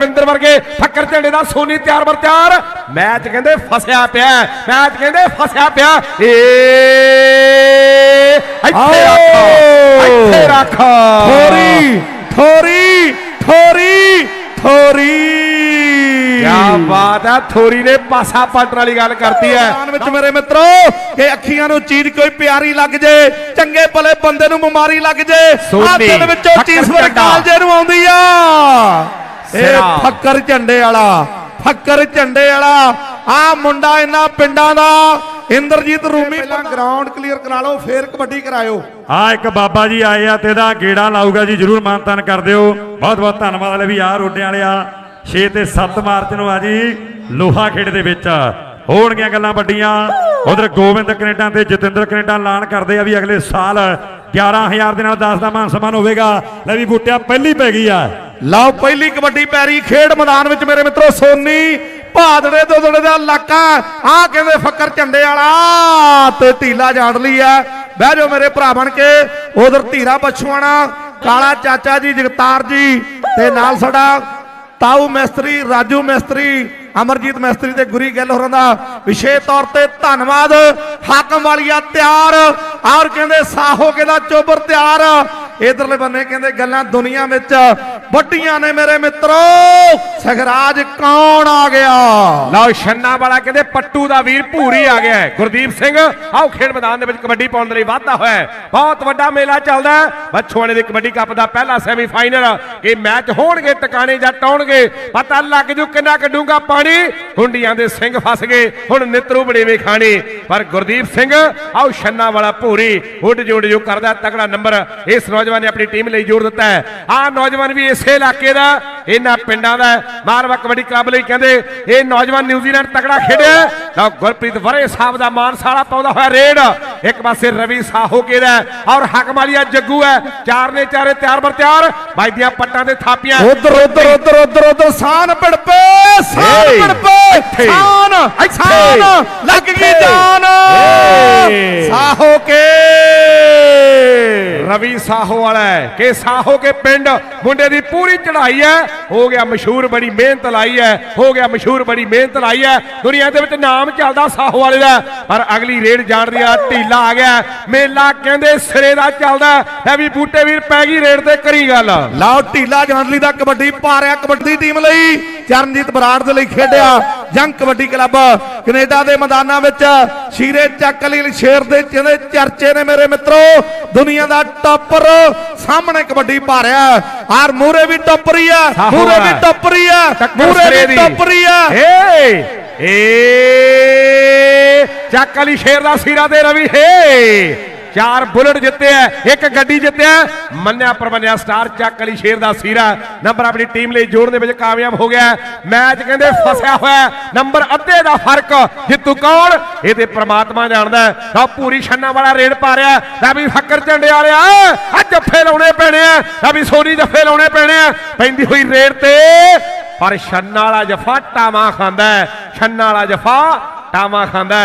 ਪਿੰਦਰ ਵਰਗੇ ਫੱਕਰ ਝੰਡੇ ਦਾ ਸੋਨੀ ਤਿਆਰ ਬਰ ਤਿਆਰ। ਮੈਚ ਕਹਿੰਦੇ ਫਸਿਆ ਪਿਆ ਮੈਚ ਕਹਿੰਦੇ ਫਸਿਆ ਪਿਆ ਏ ਇੱਥੇ ਰੱਖ ਇੱਥੇ ਰੱਖ। ਥੋਰੀ ਥੋਰੀ ਥੋਰੀ ਥੋਰੀ। ਕਿਆ ਬਾਤ ਹੈ ਥੋਰੀ ਨੇ ਪਾਸਾ ਪਲਟਣ ਵਾਲੀ ਗੱਲ ਕਰਤੀ ਹੈ। ਮੈਦਾਨ ਵਿੱਚ ਮੇਰੇ ਮਿੱਤਰੋ ਕਿ ਅੱਖੀਆਂ ਨੂੰ ਚੀਜ਼ ਕੋਈ ਪਿਆਰੀ ਲੱਗ ਜੇ ਚੰਗੇ ਭਲੇ ਬੰਦੇ ਨੂੰ ਬਿਮਾਰੀ ਲੱਗ ਜੇ। ਆ ਦਿਲ ਵਿੱਚੋਂ ਚੀਜ਼ ਝੰਡਾ। ਕਾਲਜੇ ਨੂੰ ਆਉਂਦੀ ਆ। ਇਹ। ਫੱਕਰ ਝੰਡੇ ਵਾਲਾ ਫੱਕਰ ਝੰਡੇ ਵਾਲਾ। ਆ ਮੁੰਡਾ ਇਹਨਾਂ ਪਿੰਡਾਂ ਦਾ ਇੰਦਰਜੀਤ ਰੂਮੀ ਪਹਿਲਾਂ ਗਰਾਊਂਡ ਕਲੀਅਰ ਕਰਾ ਲਓ ਫੇਰ ਕਬੱਡੀ ਕਰਾਇਓ। ਆ ਇੱਕ ਬਾਬਾ ਜੀ ਆਏ ਆ ਤੇ ਇਹਦਾ ਗੇੜਾ ਲਾਊਗਾ ਜੀ ਜਰੂਰ ਮਾਨਤਾਨ ਕਰ ਦਿਓ। ਬਹੁਤ ਬਹੁਤ ਧੰਨਵਾਦ ਲੈ ਵੀ ਆ ਰੋਡਿਆਂ ਵਾਲਿਆ 6 ਤੇ 7 ਮਾਰਚ ਨੂੰ ਆ ਜੀ ਲੋਹਾ ਖੇਡ ਦੇ ਵਿੱਚ। ਹੋਣਗੀਆਂ ਗੱਲਾਂ ਵੱਡੀਆਂ। ਉਧਰ ਗੋਬਿੰਦ ਕੈਨੇਡਾ ਤੇ ਜਤਿੰਦਰ ਕੈਨੇਡਾ ਐਲਾਨ ਕਰਦੇ ਆ ਵੀ ਅਗਲੇ ਸਾਲ 11000 ਦੇ ਨਾਲ 10 ਦਾ ਮਾਨ ਸਨਮਾਨ ਹੋਵੇਗਾ। ਲੈ ਵੀ ਬੂਟਿਆ ਪਹਿਲੀ ਪੈ ਗਈ ਆ। ਲਓ ਪਹਿਲੀ ਕਬੱਡੀ ਪੈਰੀ, ਖੇਡ ਮੈਦਾਨ ਵਿੱਚ ਮੇਰੇ ਮਿੱਤਰੋ, ਸੋਨੀ ਭਾਦੜੇ ਤੋਂ ਦਾ ਇਲਾਕਾ। ਆ ਕਹਿੰਦੇ ਫੱਕਰ ਝੰਡੇ ਵਾਲਾ, ਤੇ ਢੀਲਾ ਜਾਣ ਲਈ ਆ ਬਹਿ ਜਾਓ ਮੇਰੇ ਭਰਾ ਬਣ ਕੇ, ਉਧਰ ਧੀਰਾ ਬਛੂਆਣਾ ਕਾਲਾ ਚਾਚਾ ਜੀ, ਜਗਤਾਰ ਜੀ, ਤੇ ਨਾਲ ਸਾਡਾ ਤਾਊ ਮਿਸਤਰੀ, ਰਾਜੂ ਮਿਸਤਰੀ, ਅਮਰਜੀਤ ਮਿਸਤਰੀ ਤੇ ਗੁਰੀ ਗਿੱਲ ਹੋਰਾਂ ਦਾ ਵਿਸ਼ੇਸ਼ ਤੌਰ ਤੇ ਧੰਨਵਾਦ। ਹਾਕਮ ਵਾਲੀਆ ਤਿਆਰ, ਔਰ ਕਹਿੰਦੇ ਸਾਹੋ ਕੇ ਦਾ ਚੋਬਰ ਤਿਆਰ। ਇਧਰਲੇ ਬੰਨੇ ਕਹਿੰਦੇ ਗੱਲਾਂ ਦੁਨੀਆ ਵਿੱਚ ਵੱਡੀਆਂ ਨੇ ਮੇਰੇ ਮਿੱਤਰੋ। ਸਖਰਾਜ ਕੌਣ ਆ ਗਿਆ? ਲਓ, ਛੰਨਾ ਵਾਲਾ ਕਹਿੰਦੇ ਪੱਟੂ ਦਾ ਵੀਰ ਭੂਰੀ ਆ ਗਿਆ ਗੁਰਦੀਪ ਸਿੰਘ, ਆਓ ਖੇਡ ਮੈਦਾਨ ਦੇ ਵਿੱਚ ਕਬੱਡੀ ਪਾਉਣ ਦੇ ਲਈ ਵਾਧਾ ਹੋਇਆ ਬਹੁਤ ਵੱਡਾ ਮੇਲਾ ਚੱਲਦਾ ਬੱਛੋਆਣੇ ਦੇ ਕਬੱਡੀ ਕੱਪ ਦਾ ਪਹਿਲਾ ਸੈਮੀਫਾਈਨਲ ਇਹ ਮੈਚ ਹੋਣਗੇ, ਟਿਕਾਣੇ ਜਾਂ ਟਾਉਣਗੇ, ਪਤਾ ਲੱਗ ਜੂ ਕਿੰਨਾ ਕੱਢੂਗਾ ਪਾਣੀ। ਹੁੰਡੀਆਂ ਦੇ ਸਿੰਘ ਫਸ ਗਏ, ਹੁਣ ਨਿਤਰੂ ਬੜੇਵੇਂ ਖਾਣੇ। ਪਰ ਗੁਰਦੀਪ ਸਿੰਘ, ਆਓ, ਛੰਨਾ ਵਾਲਾ ਭੂਰੀ ਉੱਡ ਜੋੜ ਜੋ, ਕਰਦਾ ਤਗੜਾ ਨੰਬਰ ਇਸ ਨੌਜਵਾਨ ਨੇ ਆਪਣੀ ਟੀਮ ਲਈ ਜ਼ੋਰ ਦਿੱਤਾ ਹੈ। ਆਹ ਨੌਜਵਾਨ ਵੀ ਇਸੇ ਇਲਾਕੇ ਦਾ ਇਹਨਾਂ ਪਿੰਡਾਂ ਦਾ। ਮਾਰਵਾ ਕਬੱਡੀ ਕਲੱਬ ਲਈ ਕਹਿੰਦੇ ਇਹ ਨੌਜਵਾਨ ਨਿਊਜ਼ੀਲੈਂਡ ਤਕੜਾ ਖੇਡਿਆ ਲਓ ਗੁਰਪ੍ਰੀਤ ਵਰੇ ਸਾਹਿਬ ਦਾ ਮਾਨਸਾਲਾ ਪਾਉਂਦਾ ਹੋਇਆ ਰੇਡ। ਇੱਕ ਪਾਸੇ ਰਵੀ ਸਾਹੋ ਕੇ ਦਾ ਔਰ ਹਕਮਾਲੀਆ ਜੱਗੂ ਹੈ। ਚਾਰ ਨੇ ਚਾਰੇ ਤਿਆਰ ਬਰ ਤਿਆਰ। ਬਾਈ ਦੀਆਂ ਪੱਟਾਂ ਤੇ ਥਾਪੀਆਂ। ਉਧਰ ਉਧਰ ਉਧਰ ਉਧਰ ਉਧਰ ਸਾਨ ਪੜਪੇ ਸਾਨ ਪੜਪੇ ਸਾਨ ਸਾਨ ਲੱਗ ਗਈ। ਜਾਨ। ਸਾਹੋ ਕੇ। ਰਵੀ ਸਾਹੋ ਵਾਲਾ ਹੈ ਕਿ ਸਾਹੋ ਕੇ ਪਿੰਡ ਮੁੰਡੇ ਦੀ ਪੂਰੀ ਚੜ੍ਹਾਈ ਹੈ। ਹੋ ਗਿਆ ਮਸ਼ਹੂਰ ਬੜੀ ਮਿਹਨਤ ਲਾਈ ਹੈ, ਹੋ ਗਿਆ ਮਸ਼ਹੂਰ ਬੜੀ ਮਿਹਨਤ ਲਾਈ ਹੈ। ਦੁਨੀਆ ਦੇ ਵਿੱਚ ਨਾਮ ਚੱਲਦਾ ਸਾਹ ਵਾਲੇ ਦਾ, ਪਰ ਅਗਲੀ ਰੇਡ ਜਾਣ ਦੀ ਆ ਢੀਲਾ ਆ ਗਿਆ। ਮੇਲਾ ਕਹਿੰਦੇ ਸਿਰੇ ਦਾ ਚੱਲਦਾ ਹੈ ਵੀ ਬੂਟੇ ਵੀਰ ਪੈ ਗਈ ਰੇਡ ਤੇ, ਕਰੀ ਗੱਲ। ਲਾਓ, ਢੀਲਾ ਜਾਣ ਲਈ ਦਾ ਕਬੱਡੀ ਪਾ ਰਿਹਾ ਕਬੱਡੀ ਟੀਮ ਲਈ। ਚਰਨਜੀਤ ਬਰਾੜ ਦੇ ਲਈ ਖੇਡਿਆ ਜੰਗ ਕਬੱਡੀ ਕਲੱਬ ਕੈਨੇਡਾ ਦੇ ਮੈਦਾਨਾਂ ਵਿੱਚ ਸ਼ੀਰੇ ਚੱਕ ਲਈ ਸ਼ੇਰ ਦੇ ਜਿਹਦੇ ਚਰਚੇ ਨੇ ਮੇਰੇ ਮਿੱਤਰੋ। ਦੁਨੀਆ ਦਾ ਟੱਪਰ ਸਾਹਮਣੇ ਕਬੱਡੀ ਪਾ ਰਿਹਾ ਆਰ ਮੂਰੇ ਵੀ ਟੱਪਰੀ ਆ ਮੂਰੇ ਵੀ। ਟੱਪਰੀ ਆ ਮੂਰੇ ਵੀ ਦੀ। ਟੱਪਰੀ ਆ। ਏ ਏ ਚੱਕ ਅਲੀ ਸ਼ੇਰ ਦਾ ਸੀਰਾ ਤੇ ਰਵੀ ਹੇ। ਚਾਰ ਬੁਲਟ ਜਿੱਤੇ ਆ, ਇੱਕ ਗੱਡੀ ਜਿੱਤਿਆ ਮੰਨਿਆ ਪਰਮੰਨਿਆ, ਸਟਾਰ ਚੱਕ ਅਲੀ ਸ਼ੇਰ ਦਾ ਸੀਰਾ ਨੰਬਰ ਆਪਣੀ ਟੀਮ ਲਈ ਜੋੜਨ ਦੇ ਵਿੱਚ ਕਾਮਯਾਬ ਹੋ ਗਿਆ। ਮੈਚ ਕਹਿੰਦੇ ਫਸਿਆ ਹੋਇਆ ਨੰਬਰ ਅੱਧੇ ਦਾ ਫ਼ਰਕ ਜਿੱਤੂ ਕੌਣ? ਇਹ ਤੇ ਪ੍ਰਮਾਤਮਾ ਜਾਣਦਾ ਹੈ। ਪੂਰੀ ਛੰਨਾ ਵਾਲਾ ਰੇਡ ਪਾ ਰਿਹਾ ਲੈ ਵੀ ਫੱਕਰ ਝੰਡੇ ਵਾਲਿਆ। ਆ ਜੱਫੇ ਲਾਉਣੇ ਪੈਣੇ ਆ। ਲੈ ਵੀ ਸੋਨੀ ਜੱਫੇ ਲਾਉਣੇ ਪੈਣੇ ਆ। ਪੈਂਦੀ ਹੋਈ ਰੇਡ ਤੇ। ਪਰ ਛੰਨਾ ਵਾਲਾ ਜਫਾ ਟਾਵਾ ਖਾਂਦਾ ਹੈ। ਛੰਨਾ ਵਾਲਾ ਜਫਾ ਟਾਵਾ ਖਾਂਦਾ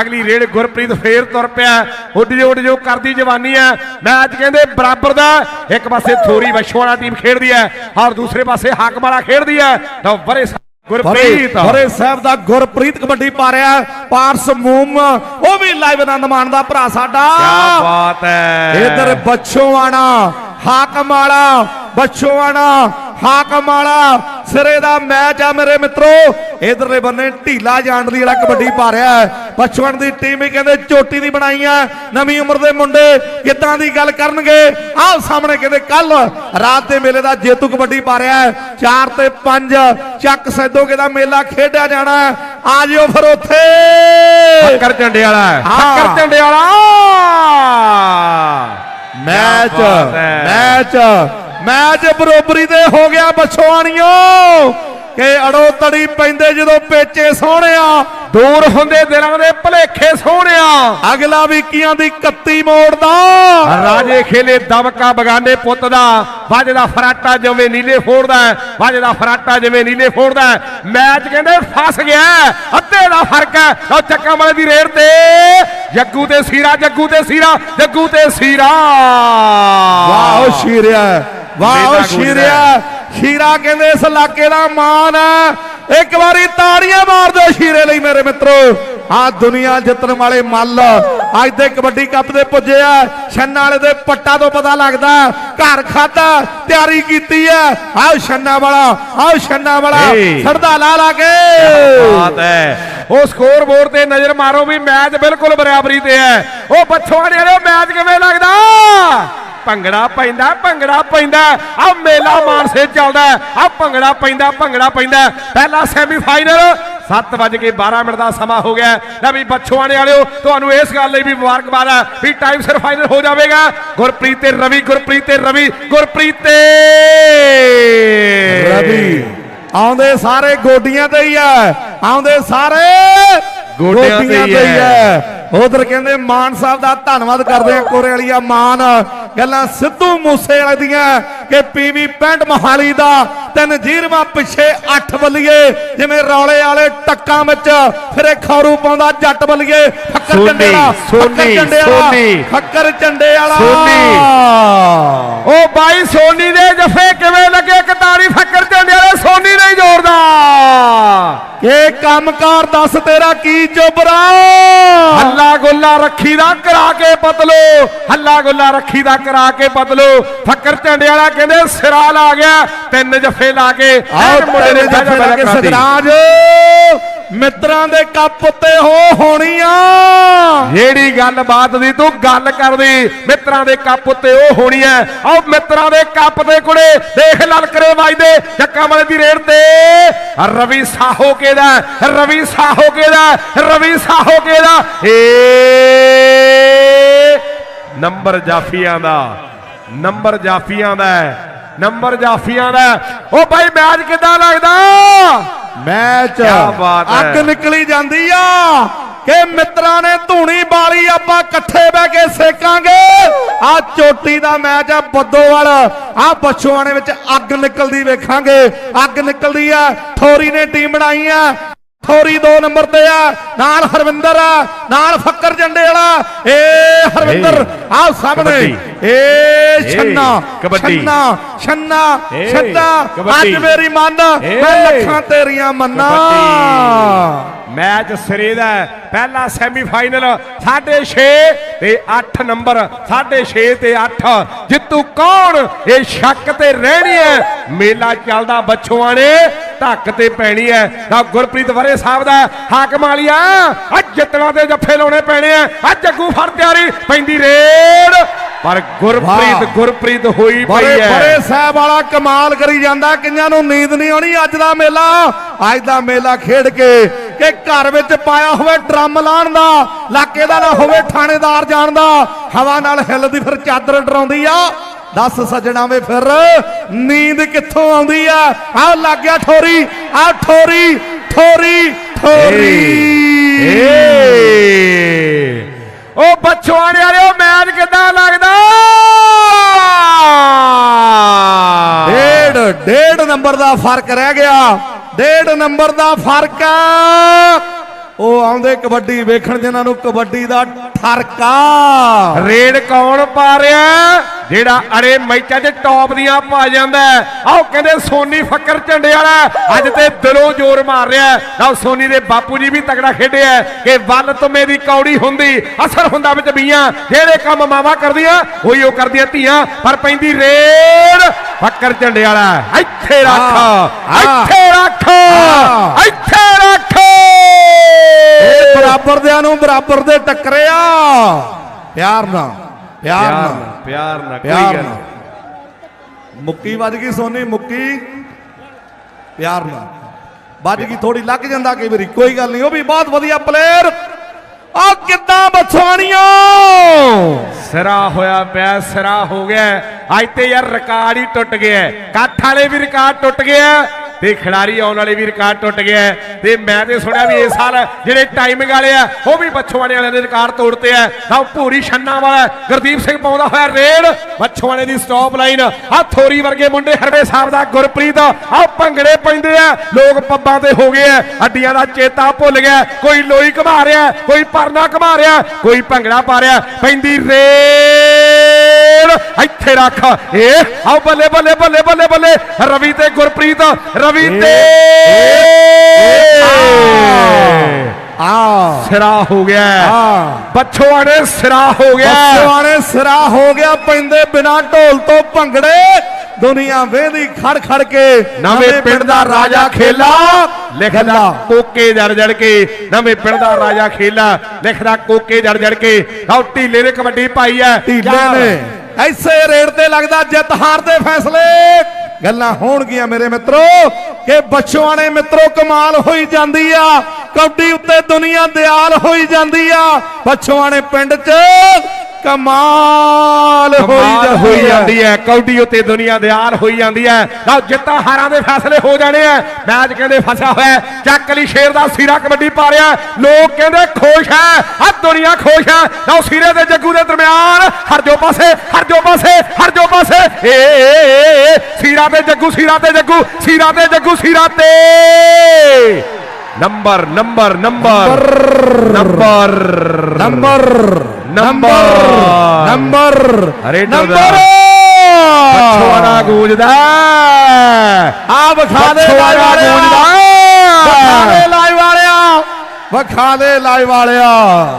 ਅਗਲੀ ਰੇਡ ਗੁਰਪ੍ਰੀਤ ਫੇਰ ਤੁਰ ਪਿਆ ਉੱਡ ਜੋ ਉੱਡ ਜੋ ਕਰਦੀ ਜਵਾਨੀ ਹੈ। ਮੈਚ ਕਹਿੰਦੇ ਬਰਾਬਰ ਦਾ ਇੱਕ ਪਾਸੇ ਥੋਰੀ ਵਸ਼ਵਾਲਾ ਟੀਮ ਖੇਡਦੀ ਹੈ ਔਰ ਦੂਸਰੇ ਪਾਸੇ ਹਾਕਮ ਵਾਲਾ ਖੇਡਦੀ ਹੈ। ਤਾਂ ਵਰੇ ਗੁਰਪ੍ਰੀਤ। ਹਰੇ ਸਾਹਿਬ ਦਾ ਗੁਰਪ੍ਰੀਤ ਕਬੱਡੀ ਪਾ ਰਿਹਾ ਪਾਰਸ ਮੂਮ ਉਹ ਵੀ ਲਾਈਵ ਆਨੰਦ ਮਾਣਦਾ ਭਰਾ ਸਾਡਾ। ਕੀ ਬਾਤ ਹੈ। ਇਧਰ ਬੱਚੋਵਾਣਾ ਹਾਕਮ ਵਾਲਾ ਬੱਚੋਵਾਣਾ ਹਾਕਮ ਵਾਲਾ ਸਿਰੇ ਦਾ ਮੈਚ ਆ ਮੇਰੇ ਮਿੱਤਰੋ। ਇਧਰਲੇ ਬੰਨੇ ਢੀਲਾ ਜਾਂਡਲੀ ਵਾਲਾ ਕਬੱਡੀ ਪਾ ਰਿਹਾ ਹੈ। ਬੱਚੋਵਾਣ ਦੀ ਟੀਮ ਹੀ ਕਹਿੰਦੇ ਚੋਟੀ ਦੀ ਬਣਾਈ ਆ ਨਵੀਂ ਉਮਰ ਦੇ ਮੁੰਡੇ ਕਿੱਦਾਂ ਦੀ ਗੱਲ ਕਰਨਗੇ? ਆਹ ਸਾਹਮਣੇ ਕਹਿੰਦੇ ਕੱਲ ਰਾਤ ਦੇ ਮੇਲੇ ਦਾ ਜੇਤੂ ਕਬੱਡੀ ਪਾ ਰਿਹਾ ਹੈ। 4 ਤੇ 5 ਚੱਕ ਸੈਦੋਗੇ ਦਾ ਮੇਲਾ ਖੇਡਿਆ ਜਾਣਾ। ਆ ਜਿਓ ਫਿਰ ਉੱਥੇ। ਫੱਕਰ ਝੰਡੇ ਵਾਲਾ। ਫੱਕਰ ਝੰਡੇ ਵਾਲਾ। ਮੈਚ। ਮੈਚ। ਮੈਚ ਬਰੋਬਰੀ ਤੇ ਹੋ ਗਿਆ ਬਛੋਆਣੀਓ। ਕਿ ਅੜੋ ਤੜੀ ਪੈਂਦੇ ਜਦੋਂ ਪੇਚੇ ਸੋਹਣਿਆ ਦੂਰ ਹੁੰਦੇ ਦਿਲਾਂ ਦੇ ਭਲੇਖੇ ਸੋਹਣਿਆ ਅਗਲਾ ਵੀ ਕੀਆਂ ਦੀ ਕੱਤੀ ਮੋੜਦਾ। ਰਾਜੇ ਖੇਲੇ ਦਬਕਾ ਬਗਾਨੇ ਪੁੱਤ ਦਾ। ਵੱਜਦਾ ਫਰਾਟਾ ਜਿਵੇਂ ਨੀਲੇ ਫੋੜਦਾ ਹੈ, ਵੱਜਦਾ ਫਰਾਟਾ ਜਿਵੇਂ ਨੀਲੇ ਫੋੜਦਾ ਮੈਚ ਕਹਿੰਦੇ ਫਸ ਗਿਆ ਅੱਧੇ ਦਾ ਫ਼ਰਕ ਹੈ। ਲਓ ਚੱਕਾਂ ਵਾਲੇ ਦੀ ਰੇਡ ਤੇ। ਜੱਗੂ ਤੇ ਸੀਰਾ ਜੱਗੂ ਤੇ ਸੀਰਾ ਜੱਗੂ ਤੇ ਸੀਰਾ। ਵਾਹ ਸ਼ੀਰਿਆ ਵਾਹ ਸ਼ੀਰਿਆ ਸ਼ੀਰਾ ਕਹਿੰਦੇ ਇਸ ਇਲਾਕੇ ਦਾ ਮਾਣ ਹੈ ਇੱਕ ਵਾਰੀ ਤਾੜੀਆਂ ਮਾਰ ਦਿਓ ਸ਼ੀਰੇ ਲਈ ਮੇਰੇ ਮਿੱਤਰੋ। ਆ ਦੁਨੀਆ ਜਿੱਤਣ ਵਾਲੇ ਮੱਲ। ਅੱਜ ਦੇ ਕਬੱਡੀ ਕੱਪ ਦੇ ਪੁੱਜੇ ਆ। ਛੰਨਾ ਵਾਲੇ ਦੇ ਪੱਟਾ ਤੋਂ ਪਤਾ ਲੱਗਦਾ ਘਰ ਖਾਦਾ ਤਿਆਰੀ ਕੀਤੀ ਹੈ ਆਹ ਛੰਨਾ ਵਾਲਾ ਆਹ ਛੰਨਾ ਵਾਲਾ। ਏ। ਸੜਦਾ ਲਾ ਲਾ ਕੇ। ਬਾਤ ਹੈ। ਉਹ ਸਕੋਰ ਬੋਰਡ ਤੇ ਨਜ਼ਰ ਮਾਰੋ ਵੀ ਮੈਚ ਬਿਲਕੁਲ ਬਰਾਬਰੀ ਤੇ ਹੈ। ਉਹ ਬੱਚੋਆਣੇ ਵਾਲੇ ਮੈਚ ਕਿਵੇਂ ਲੱਗਦਾ? ਭੰਗੜਾ ਪੈਂਦਾ ਭੰਗੜਾ ਪੈਂਦਾ। ਆ ਮੇਲਾ ਮਾਨਸੇ ਚੱਲਦਾ ਆ ਭੰਗੜਾ ਪੈਂਦਾ ਭੰਗੜਾ ਪੈਂਦਾ ਪਹਿਲਾ ਸੈਮੀਫਾਈਨਲ 7:12 ਮਿੰਟ ਦਾ ਸਮਾਂ ਹੋ ਗਿਆ ਲੈ ਵੀ ਬੱਚੋਆਣੇ ਵਾਲਿਓ, ਤੁਹਾਨੂੰ ਇਸ ਗੱਲ ਲਈ ਵੀ ਮੁਬਾਰਕਬਾਦ ਹੈ ਵੀ ਟਾਈਮ ਸਿਰ ਫਾਈਨਲ ਹੋ ਜਾਵੇਗਾ। ਗੁਰਪ੍ਰੀਤ ਤੇ ਰਵੀ, ਗੁਰਪ੍ਰੀਤ ਤੇ ਰਵੀ, ਗੁਰਪ੍ਰੀਤ ਤੇ ਰਵੀ, ਆਉਂਦੇ ਸਾਰੇ ਗੋਡੀਆਂ ਤੇ ਹੀ ਆ ਆਉਂਦੇ ਸਾਰੇ ਗੋਡਿਆਂ ਤੇ ਹੀ ਹੈ। ਉਧਰ ਕਹਿੰਦੇ ਮਾਨ ਸਾਹਿਬ ਦਾ ਧੰਨਵਾਦ ਕਰਦੇ ਆ ਕੋਰੇ ਵਾਲੀਆ ਮਾਨ ਗੱਲਾਂ ਸਿੱਧੂ ਮੂਸੇ ਵਾਲੇ ਦੀਆਂ ਕਿ ਪੀਵੀ ਪੈਂਟ ਮਹਾਲੀ ਦਾ ਤਿੰਨ ਜੀਰਵਾ ਪਿੱਛੇ ਅੱਠ ਬੱਲੀਏ ਜਿਵੇਂ ਰੌਲੇ ਵਾਲੇ ਟੱਕਾਂ ਵਿੱਚ ਫਿਰ ਖੌਰੂ ਪਾਉਂਦਾ ਜੱਟ ਬੱਲੀਏ ਫੱਕਰ ਝੰਡੇ ਵਾਲਾ ਸੋਨੀ, ਸੋਨੀ। ਫੱਕਰ ਝੰਡੇ ਵਾਲਾ ਸੋਨੀ। ਉਹ ਬਾਈ ਸੋਨੀ ਦੇ ਜਫੇ ਕਿਵੇਂ ਲੱਗੇ ਕਤਾਰੀ ਫੱਕਰ ਝੰਡੇ ਵਾਲੇ ਇਹ ਕੰਮਕਾਰ ਦੱਸ ਤੇਰਾ ਕੀ ਚੁਬਰਾ ਹੱਲਾ ਗੁੱਲਾ ਰੱਖੀ ਦਾ ਕਰਾ ਕੇ ਬਦਲੋ। ਹੱਲਾ ਗੁੱਲਾ ਰੱਖੀ ਦਾ ਕਰਾ ਕੇ ਬਦਲੋ। ਫੱਕਰ ਝੰਡੇ ਵਾਲਾ ਕਹਿੰਦੇ ਸਿਰਾ ਲਾ ਗਿਆ। ਤਿੰਨ ਜਫੇ ਲਾ ਕੇ ਐਨ ਮੁੰਡੇ ਨੇ ਜੱਫੇ ਲਾ ਕੇ ਕਰਾਤੀ। ਮਿੱਤਰਾਂ ਦੇ ਕੱਪ ਉੱਤੇ ਹੋ ਹੋਣੀਆਂ। ਜਿਹੜੀ ਗੱਲ ਬਾਤ ਦੀ ਤੂੰ ਗੱਲ ਕਰਦੀ, ਮਿੱਤਰਾਂ ਦੇ ਕੱਪ ਉੱਤੇ ਉਹ ਹੋਣੀ ਐ। ਆਓ ਮਿੱਤਰਾਂ ਦੇ ਕੱਪ ਦੇ ਕੁੜੇ, ਦੇਖ ਲਲਕਰੇ ਵੱਜਦੇ ਜੱਕਾਂ ਵਾਲੇ ਦੀ ਰੇਡ ਤੇ। ਰਵੀ ਸਾਹੋ ਕਿਹਦਾ ਰਵੀ ਸਾਹੋ ਦਾ ਰਵੀ ਸਾਹੋ ਕਿਹਦਾ ਏ ਨੰਬਰ ਜਾਫੀਆਂ ਦਾ, ਨੰਬਰ ਜਾਫੀਆਂ ਦਾ ਨੰਬਰ ਜਾਫੀਆਂ ਦਾ ਉਹ ਭਾਈ ਮੈਚ ਕਿੱਦਾਂ ਲੱਗਦਾ? ਮੈਚ। ਕਿਆ ਬਾਤ ਹੈ। ਅੱਗ ਨਿਕਲੀ ਜਾਂਦੀ ਆ ਕਿ ਮਿੱਤਰਾਂ ਨੇ ਧੂਣੀ ਬਾਲੀ ਆਪਾਂ ਇਕੱਠੇ ਬਹਿ ਕੇ ਸੇਕਾਂਗੇ। ਆ ਚੋਟੀ ਦਾ ਮੈਚ ਆ ਬੱਦੋਵਾਲ ਆ ਬਛੂਆਣੇ ਵਿੱਚ ਅੱਗ ਨਿਕਲਦੀ ਵੇਖਾਂਗੇ। ਅੱਗ ਨਿਕਲਦੀ ਆ ਠੋਰੀ ਨੇ ਟੀਮ ਬਣਾਈ ਆ। ਠੋਰੀ 2 ਨੰਬਰ ਤੇ ਆ ਨਾਲ ਹਰਵਿੰਦਰ ਆ ਨਾਲ ਫੱਕਰ ਜੰਡੇ ਵਾਲਾ ਏ ਹਰਵਿੰਦਰ ਏ, ਆ ਸਾਹਮਣੇ। ਏ ਛੰਨਾ ਕਬੱਡੀ। ਛੰਨਾ ਛੰਨਾ ਛੱਡਾ। ਅੱਜ ਮੇਰੀ ਮੰਨ ਮੈਂ ਲੱਖਾਂ ਤੇਰੀਆਂ ਮੰਨਾਂ ਮੈਚ ਸਿਰੇ ਦਾ। ਪਹਿਲਾ ਸੈਮੀਫਾਈਨਲ 6.5 ਤੇ 8 ਨੰਬਰ 6.5 ਤੇ 8 ਜਿੱਤੂ ਕੌਣ? ਇਹ ਸ਼ੱਕ ਤੇ ਰਹਿਣੀ ਹੈ। ਮੇਲਾ ਚੱਲਦਾ ਬੱਚੋਆਂ ਨੇ ਢੱਕ ਤੇ ਪੈਣੀ ਹੈ। ਤਾਂ ਗੁਰਪ੍ਰੀਤ ਵਰੇ ਸਾਹਿਬ ਦਾ ਹਾਕਮ ਵਾਲੀਆ ਅੱਜ ਜਿੱਤਣਾ ਤੇ ਜੱਫੇ ਲਾਉਣੇ ਪੈਣੇ ਆ। ਅੱਜ ਜੱਗੂ ਫੜ ਤਿਆਰੀ ਪੈਂਦੀ ਰੇਡ। ਪਰ ਗੁਰਪ੍ਰੀਤ। ਗੁਰਪ੍ਰੀਤ ਹੋਈ ਪਈ ਹੈ। ਬੜੇ ਸਾਹਿਬ ਵਾਲਾ ਕਮਾਲ ਕਰੀ ਜਾਂਦਾ। ਕਿੰਨਾਂ ਨੂੰ ਨੀਂਦ ਨਹੀਂ ਆਉਣੀ? ਅੱਜ ਦਾ ਮੇਲਾ। ਅੱਜ ਦਾ ਮੇਲਾ ਖੇਡ ਕੇ ਕਿ ਘਰ ਵਿੱਚ ਪਾਇਆ ਹੋਵੇ ਡਰਮ ਲਾਣ ਦਾ ਲਾਕੇ ਦਾ ਨਾ ਹੋਵੇ ਥਾਣੇਦਾਰ ਜਾਣ ਦਾ ਹਵਾ ਨਾਲ ਹਿੱਲਦੀ ਫਿਰ ਚਾਦਰ ਡਰਾਉਂਦੀ ਆ। ਦੱਸ ਸੱਜਣਾ ਵੇ ਫਿਰ ਨੀਂਦ ਕਿੱਥੋਂ ਆਉਂਦੀ ਆ? ਆ ਲੱਗ ਗਿਆ ਠੋਰੀ ਆ ਠੋਰੀ ਠੋਰੀ ਠੋਰੀ। ਉਹ ਬੱਚਵਾਣੇ ਵਾਲਿਓ ਮੈਚ ਕਿੱਦਾਂ ਲੱਗਦਾ? ਡੇਢ ਡੇਢ ਨੰਬਰ ਦਾ ਫ਼ਰਕ ਰਹਿ ਗਿਆ। ਡੇਢ ਨੰਬਰ ਦਾ ਫ਼ਰਕ ਆ। ਉਹ ਆਉਂਦੇ ਕਬੱਡੀ ਵੇਖਣ ਜਿਨ੍ਹਾਂ ਨੂੰ ਕਬੱਡੀ ਦਾ ਠਰਕਾ ਰੇਡ ਕੌਣ ਪਾ ਰਿਹਾ ਜਿਹੜਾ ਅਰੇ ਮੈਚਾਂ 'ਚ ਟੌਪ ਦੀਆਂ ਪਾ ਜਾਂਦਾ। ਆਓ ਕਹਿੰਦੇ ਸੋਨੀ ਫੱਕਰ ਝੰਡੇ ਵਾਲਾ ਅੱਜ ਤੇ ਦਿਲੋਂ ਜ਼ੋਰ ਮਾਰ ਰਿਹਾ। ਆਓ ਸੋਨੀ ਦੇ ਬਾਪੂ ਜੀ ਵੀ ਤਗੜਾ ਖੇਡਿਆ ਕਿ ਵੱਲ ਤੁਮੇ ਦੀ ਕੌੜੀ ਹੁੰਦੀ ਅਸਰ ਹੁੰਦਾ ਵਿੱਚ ਬੀਆਂ ਜਿਹੜੇ ਕੰਮ ਮਾਵਾ ਕਰਦੀਆਂ ਉਹੀ ਉਹ ਕਰਦੀਆਂ ਧੀਆਂ ਪਰ ਪੈਂਦੀ ਰੇਡ ਫੱਕਰ ਝੰਡੇ ਵਾਲਾ ਇੱਥੇ ਰੱਖ। ਇੱਥੇ ਰੱਖ। ਇੱਥੇ ਬਰਾਬਰ ਦਿਆਂ ਨੂੰ ਬਰਾਬਰ ਦੇ ਟੱਕਰਿਆ। ਪਿਆਰ ਨਾਲ ਪਿਆਰ ਨਾਲ ਪਿਆਰ ਨਾਲ ਪਿਆਰ ਨਾਲ। ਮੁੱਕੀ ਵੱਜ ਗਈ ਸੋਨੀ ਮੁੱਕੀ। ਪਿਆਰ ਨਾਲ। ਵੱਜ ਗਈ ਥੋੜੀ ਲੱਗ ਜਾਂਦਾ ਕਈ ਵਾਰੀ ਕੋਈ ਗੱਲ ਨਹੀਂ ਉਹ ਵੀ ਬਹੁਤ ਵਧੀਆ ਪਲੇਅਰ ਆ ਕਿੱਦਾਂ ਬਛਵਾਣੀਆਂ? ਸਿਰਾ ਹੋਇਆ ਪਿਆ ਸਿਰਾ ਹੋ ਗਿਆ। ਅੱਜ ਤੇ ਯਾਰ ਰਿਕਾਰਡ ਹੀ ਟੁੱਟ ਗਿਆ। ਕੱਠ ਵਾਲੇ ਵੀ ਰਿਕਾਰਡ ਟੁੱਟ ਗਿਆ ਤੇ ਖਿਡਾਰੀ ਆਉਣ ਵਾਲੇ ਵੀ ਰਿਕਾਰਡ ਟੁੱਟ ਗਿਆ ਤੇ ਮੈਂ ਤੇ ਸੁਣਿਆ ਵੀ ਇਸ ਸਾਲ ਜਿਹੜੇ ਟਾਈਮਿੰਗ ਵਾਲੇ ਆ, ਉਹ ਵੀ ਬੱਛੋਆਣੇ ਵਾਲਿਆਂ ਦੇ ਰਿਕਾਰਡ ਤੋੜਤੇ ਆ। ਤਾਂ ਭੂਰੀ ਛੰਨਾ ਵਾਲਾ ਗੁਰਦੀਪ ਸਿੰਘ ਪਾਉਂਦਾ ਹੋਇਆ ਰੇਡ। ਬੱਛੋਆਣੇ ਦੀ ਸਟਾਪ ਲਾਈਨ ਆ ਥੋਰੀ ਵਰਗੇ ਮੁੰਡੇ ਹਰਵੇ ਸਾਹਿਬ ਦਾ, ਗੁਰਪ੍ਰੀਤ ਆ ਭੰਗੜੇ ਪੈਂਦੇ ਆ। ਲੋਕ ਪੱਬਾਂ ਤੇ ਹੋ ਗਏ ਆ। ਅੱਡੀਆਂ ਦਾ ਚੇਤਾ ਭੁੱਲ ਗਿਆ। ਕੋਈ ਲੋਈ ਘਮਾ ਰਿਹਾ, ਕੋਈ ਪਰਨਾ ਘਮਾ ਰਿਹਾ, ਕੋਈ ਭੰਗੜਾ ਪਾ ਰਿਹਾ। ਪੈਂਦੀ ਰੇਡ। ਇੱਥੇ ਰੱਖ। ਏ ਆਓ ਬੱਲੇ ਬੱਲੇ ਬੱਲੇ ਬੱਲੇ ਬੱਲੇ। ਰਵੀ ਤੇ ਗੁਰਪ੍ਰੀਤ ਰਵੀ ਤੇ ਆ। ਸਿਰਾ ਹੋ ਗਿਆ। ਨੇ ਸਿਰਾ ਹੋ ਗਿਆ। ਬੱਚਿਆਂ ਸਿਰਾ ਹੋ ਗਿਆ ਪੈਂਦੇ ਬਿਨਾ ਢੋਲ ਤੋਂ ਭੰਗੜੇ। ਦੁਨੀਆ ਵੇਂਦੀ ਖੜ ਖੜ ਕੇ ਨਵੇਂ ਪਿੰਡ ਦਾ ਰਾਜਾ ਖੇਲਾ। ਲਿਖਦਾ ਕੋਕੇ ਜੜ ਜੜ ਕੇ। ਨਵੇਂ ਪਿੰਡ ਦਾ ਰਾਜਾ ਖੇਲਾ। ਲਿਖਦਾ ਕੋਕੇ ਜੜ ਜੜ ਕੇ। ਆਓ ਢੀਲੇ ਨੇ ਕਬੱਡੀ ਪਾਈ ਐ ਢੀਲੇ ਨੇ। ਐਸੇ ਰੇਡ ਤੇ ਲੱਗਦਾ ਜਿੱਤ ਹਾਰ ਦੇ ਫੈਸਲੇ। ਗੱਲਾਂ ਹੋਣਗੀਆਂ ਮੇਰੇ ਮਿੱਤਰੋ ਕਿ ਬੱਚੋਆਂ ਨੇ ਮਿੱਤਰੋ ਕਮਾਲ ਹੋਈ ਜਾਂਦੀ ਆ ਕੌਡੀ ਉੱਤੇ ਦੁਨੀਆ ਦਿਆਲ ਹੋਈ ਜਾਂਦੀ ਆ। ਬੱਚੋਆਂ ਨੇ ਪਿੰਡ 'ਚ ਕਮਾਲ ਹੋਈ ਹੋਈ ਜਾਂਦੀ ਹੈ। ਕੌਡੀ ਉੱਤੇ ਦੁਨੀਆ ਦੇ ਆਲ ਹੋਈ ਜਾਂਦੀ ਹੈ। ਲਓ ਜਿੱਤਾਂ ਹਾਰਾਂ ਦੇ ਫੈਸਲੇ ਹੋ ਜਾਣੇ ਆ। ਮੈਚ ਕਹਿੰਦੇ ਫਸਿਆ ਹੋਇਆ। ਚੱਕ ਲਈ ਸ਼ੇਰ ਦਾ ਸੀਰਾ ਕਬੱਡੀ ਪਾ ਰਿਹਾ ਲੋਕ ਕਹਿੰਦੇ ਖੁਸ਼ ਹੈ। ਆ ਦੁਨੀਆ ਖੁਸ਼ ਹੈ। ਲਓ ਸੀਰੇ ਤੇ ਜੱਗੂ ਦੇ ਦਰਮਿਆਨ ਹਰ ਜੋ ਪਾਸੇ ਹਰ ਜੋ ਪਾਸੇ। ਹਰ ਜੋ ਪਾਸੇ ਏ, ਸੀਰਾ ਤੇ ਜੱਗੂ ਸੀਰਾ ਤੇ ਜੱਗੂ ਸੀਰਾ ਤੇ ਜੱਗੂ ਸੀਰਾ ਤੇ। Number number number number number number number ਅਰੇ। ਨੰਬਰ ਛੋੜਾ ਗੂੰਜਦਾ ਆ ਵਿਖਾ ਦੇ ਲਾਈਵ ਵਾਲਿਆ ਵਿਖਾ ਦੇ ਲਾਈਵ ਵਾਲਿਆ ਵਿਖਾ ਦੇ ਲਾਈਵ ਵਾਲਿਆ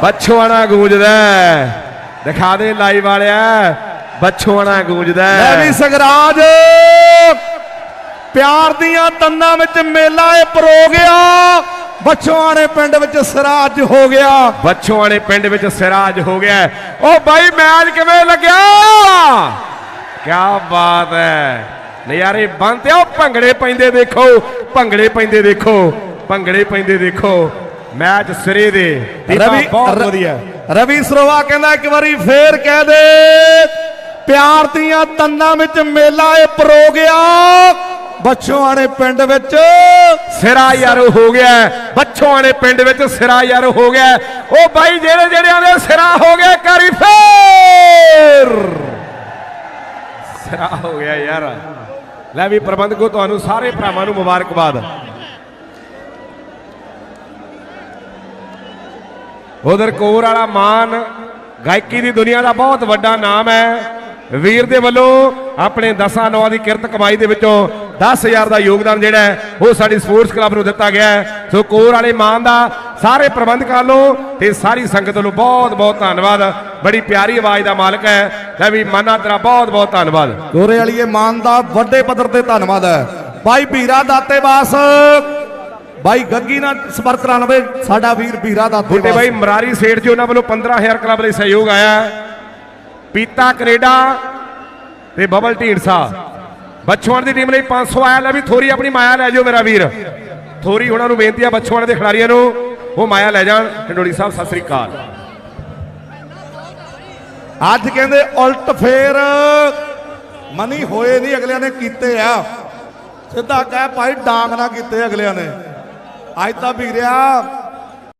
ਬੱਛੋਆਣਾ ਗੂੰਜਦਾ ਦਿਖਾ ਦੇ ਲਾਈਵ ਵਾਲਿਆ ਬੱਛੋਆਣਾ ਗੂੰਜਦਾ ਲੈ ਵੀ ਸਗਰਾਜ ਪਿਆਰ ਦੀਆਂ ਤੰਨਾਂ ਵਿੱਚ ਮੇਲਾ ਇਹ ਪਰੋ ਗਿਆ। ਬੱਚੋਆਣੇ ਪਿੰਡ ਵਿੱਚ ਸਰਾਜ ਹੋ ਗਿਆ। ਬੱਛੋਆਣੇ ਪਿੰਡ ਵਿੱਚ ਸਿਰਾਜ ਹੋ ਗਿਆ। ਉਹ ਬਾਈ ਮੈਚ ਕਿਵੇਂ ਲੱਗਿਆ? ਕੀ ਬਾਤ ਹੈ। ਨਜ਼ਾਰੇ ਬੰਦੇ ਉਹ ਭੰਗੜੇ ਪੈਂਦੇ ਦੇਖੋ ਭੰਗੜੇ ਪੈਂਦੇ ਦੇਖੋ ਭੰਗੜੇ ਪੈਂਦੇ ਦੇਖੋ। ਮੈਚ ਸਿਰੇ ਦੇ। ਰਵੀ ਬਹੁਤ ਵਧੀਆ। ਰਵੀ ਸਰੋਵਾ ਕਹਿੰਦਾ ਇੱਕ ਵਾਰੀ ਫੇਰ ਕਹਿ ਦੇ ਪਿਆਰ ਦੀਆਂ ਤੰਨਾਂ ਵਿੱਚ ਮੇਲਾ ਇਹ ਪਰੋ ਗਿਆ। ਬੱਚੋਆਣੇ ਪਿੰਡ ਵਿੱਚ ਸਿਰਾ ਯਾਰ ਹੋ ਗਿਆ। ਬੱਚੋਆਣੇ ਪਿੰਡ ਵਿੱਚ ਸਿਰਾ ਯਾਰ ਹੋ ਗਿਆ। ਉਹ ਬਾਈ ਜਿਹੜੇ ਜਿਹੜਿਆਂ ਦੇ ਸਿਰਾ ਹੋ ਗਿਆ, ਕਰੀ ਫੇਰ। ਸਿਰਾ ਹੋ ਗਿਆ ਯਾਰ। ਲੈ ਵੀ ਪ੍ਰਬੰਧਕੋ, ਤੁਹਾਨੂੰ ਸਾਰੇ ਭਰਾਵਾਂ ਨੂੰ ਮੁਬਾਰਕਬਾਦ। ਉਧਰ ਕੋਰ ਵਾਲਾ ਮਾਨ, ਗਾਇਕੀ ਦੀ ਦੁਨੀਆ ਦਾ ਬਹੁਤ ਵੱਡਾ ਨਾਮ ਹੈ। ਵੀਰ ਦੇ ਵੱਲੋਂ ਆਪਣੇ 10 ਨੌਂ ਦੀ ਕਿਰਤ ਕਮਾਈ ਦੇ ਵਿੱਚੋਂ 10000 ਦਾ ਯੋਗਦਾਨ ਜਿਹੜਾ ਹੈ ਉਹ ਸਾਡੀ ਸਪੋਰਟਸ ਕਲੱਬ ਨੂੰ ਦਿੱਤਾ ਗਿਆ ਹੈ। ਸੋ ਕੋਰ ਵਾਲੇ ਮਾਨ ਦਾ ਸਾਰੇ ਪ੍ਰਬੰਧਕਾਂ ਵੱਲੋਂ ਤੇ ਸਾਰੀ ਸੰਗਤ ਵੱਲੋਂ ਬਹੁਤ ਬਹੁਤ ਧੰਨਵਾਦ। ਬੜੀ ਪਿਆਰੀ ਆਵਾਜ਼ ਦਾ ਮਾਲਕ ਹੈ। ਲੈ ਵੀ ਮਾਨਾ ਤੇਰਾ ਬਹੁਤ ਬਹੁਤ ਧੰਨਵਾਦ। ਗੋਰੇ ਵਾਲੀਏ ਮਾਨ ਦਾ ਵੱਡੇ ਪੱਧਰ ਤੇ ਧੰਨਵਾਦ ਹੈ। ਬਾਈ ਵੀਰਾ ਦਾਤੇਵਾਸ ਬਾਈ ਗੱਗੀ ਨਾਲ ਸੰਪਰਕ ਕਰਾਣਵੇ ਸਾਡਾ ਵੀਰ ਵੀਰਾ ਬੁੱਟੇ ਦਾਤੇਵਾਸ ਬਾਈ ਮਰਾਰੀ ਸੇਠ ਜੀ ਉਹਨਾਂ ਵੱਲੋਂ 15000 ਕਲੱਬ ਲਈ ਸਹਿਯੋਗ ਆਇਆ। ਪੀਤਾ ਕੈਨੇਡਾ ਤੇ ਬਬਲ ਢੀਂਡਸਾ। ਬੱਚੋਆਂ ਦੀ ਟੀਮ ਲਈ 500 ਆਇਆ ਲੈ ਵੀ ਥੋੜੀ ਆਪਣੀ ਮਾਇਆ ਲੈ ਜਾਓ ਮੇਰਾ ਵੀਰ। ਥੋੜੀ ਉਹਨਾਂ ਨੂੰ ਬੇਨਤੀ ਆ ਬੱਚੋਆਂ ਦੇ ਖਿਡਾਰੀਆਂ ਨੂੰ, ਉਹ ਮਾਇਆ ਲੈ ਜਾਣ। ਢੰਡੋੜੀ ਸਾਹਿਬ, ਸਤਿ ਸ੍ਰੀ ਅਕਾਲ। ਅੱਜ ਕਹਿੰਦੇ ਉਲਟ ਫੇਰ ਮਨੀ ਹੋਏ ਨਹੀਂ ਅਗਲਿਆਂ ਨੇ ਕੀਤੇ ਆ। ਸਿੱਧਾ ਕਹਿ ਭਾਈ ਡਾਂਗ ਨਾ ਕੀਤੇ ਅਗਲਿਆਂ ਨੇ। ਅੱਜ ਤਾਂ ਵੀਰਿਆ